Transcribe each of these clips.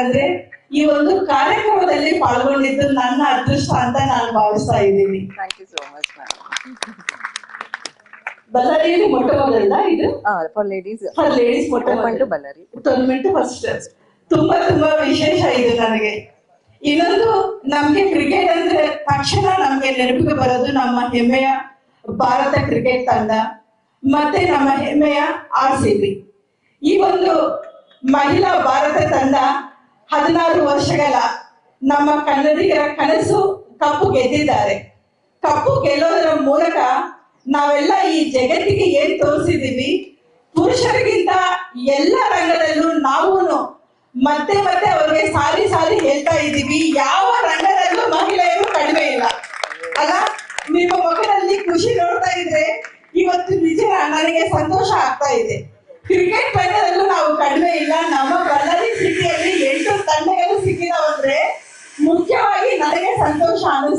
ಅಂದ್ರೆ ಈ ಒಂದು ಕಾರ್ಯಕ್ರಮದಲ್ಲಿ ಪಾಲ್ಗೊಂಡಿದ್ದು ನನ್ನ ಅದೃಷ್ಟ ಅಂತ ನಾನು ಭಾವಿಸ್ತಾ ಇದ್ದೀನಿ. ಬಳ್ಳಾರಿಯಲ್ಲಿ ಮೊಟ್ಟ ಮೊದಲ ಇದು? ಫಾರ್ ಲೇಡೀಸ್ ಫಾರ್ ಲೇಡೀಸ್ ಮೊಟ್ಟ ಮೊದಲು ಬಳ್ಳಾರಿ. ಟೂರ್ನಮೆಂಟ್ ಫಸ್ಟ್ ತುಂಬಾ ತುಂಬಾ ವಿಶೇಷ ಇದು ನನಗೆ. ಇನ್ನೊಂದು ನಮ್ಗೆ ಕ್ರಿಕೆಟ್ ಅಂದ್ರೆ ತಕ್ಷಣ ನಮ್ಗೆ ನೆನಪಿಗೆ ಬರೋದು ನಮ್ಮ ಹೆಮ್ಮೆಯ ಭಾರತ ಕ್ರಿಕೆಟ್ ತಂಡ ಮತ್ತೆ ನಮ್ಮ ಹೆಮ್ಮೆಯ ಆರ್ ಸಿ ಬಿ. ಈ ಒಂದು ಮಹಿಳಾ ಭಾರತ ತಂಡ ಹದಿನಾರು ವರ್ಷಗಳ ನಮ್ಮ ಕನ್ನಡಿಗರ ಕನಸು ಕಪ್ಪು ಗೆದ್ದಿದ್ದಾರೆ. ಕಪ್ಪು ಗೆಲ್ಲೋದರ ಮೂಲಕ ನಾವೆಲ್ಲ ಈ ಜಗತ್ತಿಗೆ ಏನ್ ತೋರಿಸಿದೀವಿ? ಪುರುಷರಿಗಿಂತ ಎಲ್ಲ ರಂಗದಲ್ಲೂ ನಾವು ಮತ್ತೆ ಮತ್ತೆ ಅವ್ರಿಗೆ ಸಾರಿ ಸಾರಿ ಹೇಳ್ತಾ ಇದ್ದೀವಿ. ಯಾವ ರಂಗದಲ್ಲೂ ಮಹಿಳೆಯರು ಕಡಿಮೆ ಇಲ್ಲ. ಅಲ್ಲ, ನಿಮ್ಮ ಮಗನಲ್ಲಿ ಖುಷಿ ನೋಡ್ತಾ ಇದ್ರೆ ಇವತ್ತು ನಿಜ ನನಗೆ ಸಂತೋಷ ಆಗ್ತಾ ಇದೆ. ಕ್ರಿಕೆಟ್ ರಂಗದಲ್ಲೂ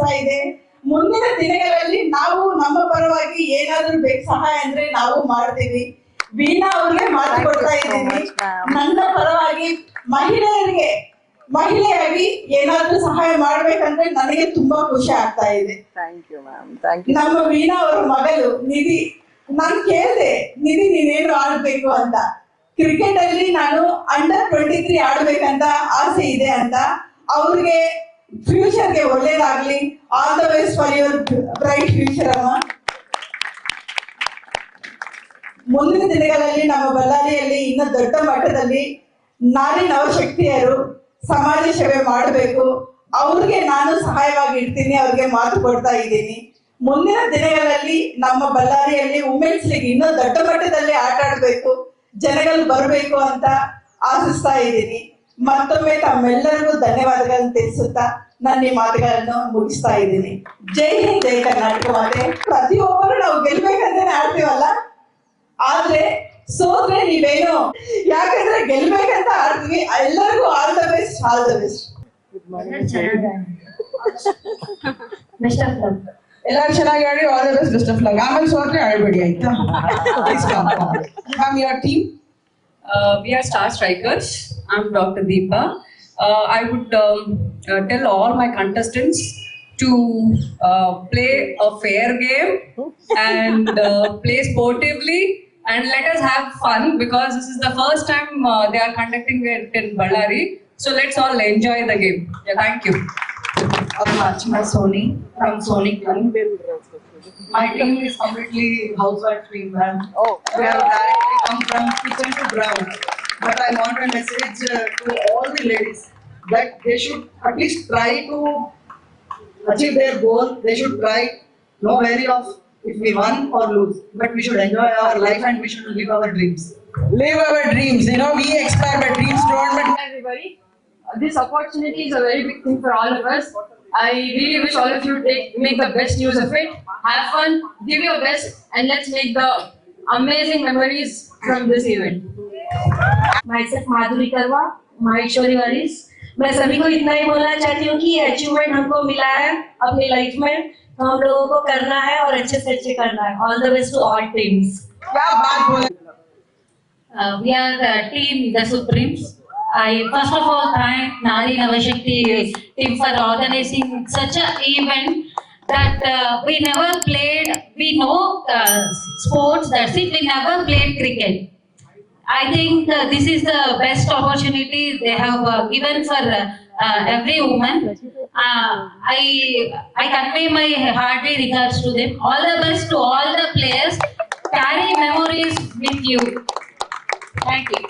ಅನಿಸ್ತಾ ಇದೆ. ಮುಂದಿನ ದಿನಗಳಲ್ಲಿ ನಾವು ನಮ್ಮ ಪರವಾಗಿ ಏನಾದ್ರೂ ಬೇಕು ಸಹಾಯ ಅಂದ್ರೆ ನಾವು ಮಾಡ್ತೀವಿ. ವೀಣಾ ಅವ್ರಿಗೆ ಮಾತು ಕೊಡ್ತಾ ಇದ್ದೀನಿ. ನನ್ನ ಪರವಾಗಿ ಮಹಿಳೆಯರಿಗೆ ಮಹಿಳೆಯಾಗಿ ಏನಾದ್ರೂ ಸಹಾಯ ಮಾಡ್ಬೇಕಂದ್ರೆ ನನಗೆ ತುಂಬಾ ಖುಷಿ ಆಗ್ತಾ ಇದೆ. ನಮ್ಮ ವೀಣಾ ಅವರ ಮಗಳು ನಿಧಿ ನಾನ್ ಕೇಳಿದೆ ನಿಧಿ ನೀನೇನು ಆಡ್ಬೇಕು ಅಂತ. ಕ್ರಿಕೆಟ್ ಅಲ್ಲಿ ನಾನು ಅಂಡರ್ ಟ್ವೆಂಟಿ ತ್ರೀ ಆಡ್ಬೇಕಂತ ಆಸೆ ಇದೆ ಅಂತ. ಅವ್ರಿಗೆ ಫ್ಯೂಚರ್ಗೆ ಒಳ್ಳೇದಾಗ್ಲಿ. All the best for your bright future ಅಮ್ಮ. ಮುಂದಿನ ದಿನಗಳಲ್ಲಿ ನಮ್ಮ ಬಳ್ಳಾರಿಯಲ್ಲಿ ಇನ್ನು ದೊಡ್ಡ ಮಟ್ಟದಲ್ಲಿ ನಾರಿ ನವಶಕ್ತಿಯರು ಸಮಾಜ ಸೇವೆ ಮಾಡಬೇಕು. ಅವ್ರಿಗೆ ನಾನು ಸಹಾಯವಾಗಿ ಇಡ್ತೀನಿ, ಅವ್ರಿಗೆ ಮಾತು ಕೊಡ್ತಾ ಇದ್ದೀನಿ. ಮುಂದಿನ ದಿನಗಳಲ್ಲಿ ನಮ್ಮ ಬಳ್ಳಾರಿಯಲ್ಲಿ ವುಮೆನ್ಸ್ ಲೀಗ್ ಇನ್ನೂ ದೊಡ್ಡ ಮಟ್ಟದಲ್ಲಿ ಆಟ ಆಡಬೇಕು ಜನಗಳು ಬರಬೇಕು ಅಂತ ಆಶಿಸ್ತಾ ಇದ್ದೀನಿ. ಮತ್ತೊಮ್ಮೆ ತಮ್ಮೆಲ್ಲರಿಗೂ ಧನ್ಯವಾದಗಳನ್ನು ತಿಳಿಸುತ್ತಾ ನನ್ನ ಈ ಮಾತುಗಳನ್ನು ಮುಗಿಸ್ತಾ ಇದ್ದೀನಿ. ಜೈ ಹಿಂದ್ ಜೈ ಕರ್ನಾಟಕ ಮಾತೆ. ಪ್ರತಿಯೊಬ್ಬರು ನಾವು ಗೆಲ್ಬೇಕಂತಾನೆ ಆಡ್ತೀವಲ್ಲ? ಆದ್ರೆ ಸೋತ್ರೆ ನೀವೇನು? ಯಾಕಂದ್ರೆ ಗೆಲ್ಬೇಕಂತ ಆಡ್ತೀವಿ. ಎಲ್ಲರಿಗೂ all the best all the best ಎಲ್ಲರೂ ಚೆನ್ನಾಗಿ ಆಡಿ all the best best of luck ಆಮೇಲೆ ಸೋತ್ರೆ ಆಡ್ಬೇಡಿ ಆಯ್ತಾ? Team Uh, we are Star Strikers. I'm Dr. Deepa. Uh, I would um, uh, tell all my contestants to uh, play a fair game and uh, play sportively and let us have fun because this is the first time uh, they are conducting it in Ballari. So let's all enjoy the game. Yeah, thank you. Archana Soni from Sonic One. My team is completely housewife team, ma'am. Oh, We have directly come from kitchen to ground. But I want a message uh, to all the ladies that they should at least try to achieve their goal. They should try, no worry of if we won or lose, but we should enjoy our life and we should live our dreams. Live our dreams, you know, we expire our dreams, don't but everybody. This opportunity is a very big thing for all of us. I really wish all of you take make the best use of it. Have fun, give your best, and let's make the amazing memories from this event. myself Madhuri करवा माहेश्वरी वारिस मैं सभी को इतना ही बोलना चाहती हूँ कि achievement हमको मिला है अपनी लाइफ में तो हम लोगों को करना है और अच्छे से अच्छे करना है all the best to all teams क्या बात बोले Uh, we are the team, the Supremes. I first of all thank Nari Navashakti team for organizing such an event that uh, we never played, we know uh, sports, that's it, we never played cricket. I think uh, this is the best opportunity they have uh, given for uh, uh, every woman. Uh, I I convey my hearty regards to them. All the best to all the players. Carry memories with you. Thank you.